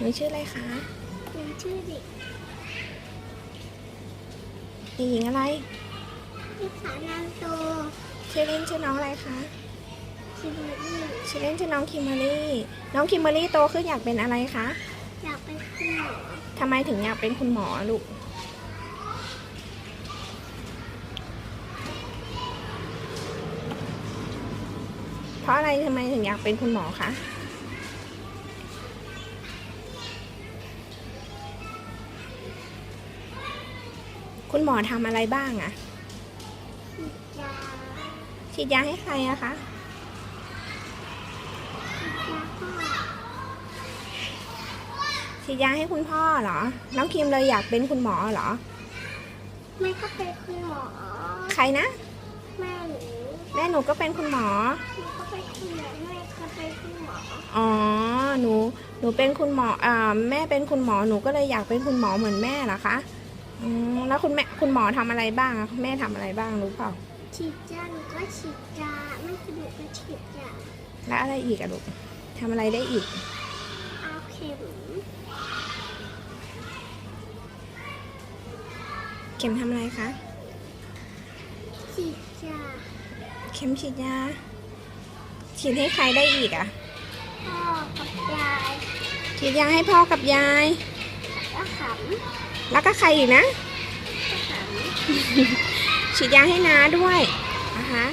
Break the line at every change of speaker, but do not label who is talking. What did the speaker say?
หนูชื่ออะไรคะ
หนูชื่อเด็ก
เด็กหญิงอะไร
พิสานามโต
ชื่อเล่นชื่อน้องอะไรคะ
คิมเบอรี่
ชื่อเล่นชื่อน้องคิมเบอรี่น้องคิมเบอรี่โตขึ้นอยากเป็นอะไรคะ
อยากเป็นคุณหมอ
ทำไมถึงอยากเป็นคุณหมอลูกเพราะอะไรทำไมถึงอยากเป็นคุณหมอคะ คุณหมอทำอะไรบ้างอะ
ฉีดยา
ฉีดยาให้ใครอะคะ
ฉีดยาก็
ฉีดยาให้คุณพ่อเหรอ น้องคิมเลยอยากเป็นคุณหมอเหรอ
ไม่ก็เป็นคุณหมอ
ใครนะ
แม่หนู
แม่หนูก็เป็นคุณหมอ
หนูก็เป็นคุณหมอแม่ก็เป็นคุณหมอ
อ๋อ หนู หนูเป็นคุณหมออ่าแม่เป็นคุณหมอ หนูก็เลยอยากเป็นคุณหมอเหมือนแม่เหรอคะ อืมแล้วคุณแม่คุณหมอทำอะไรบ้างอะแม่ทำอะไรบ้างรู้เปล่า
ฉีดยาหนูก็ฉีดยาไม่สะดวกก็ฉีดยา
แล้วอะไรอีกอะลูกทำอะไรได้อีก
เอาเข็ม
เข็มทำอะไรคะ
ฉีดยา
เข็มฉีดยา ฉีดให้ใครได้อีกอะ
พ่อกับยาย
ฉีดยาให้พ่อกับยาย
ก็ข
แล้วก็ใครอีกนะำ
ก็ขำ
ฉีดยาให้น้าด้วยนะคะ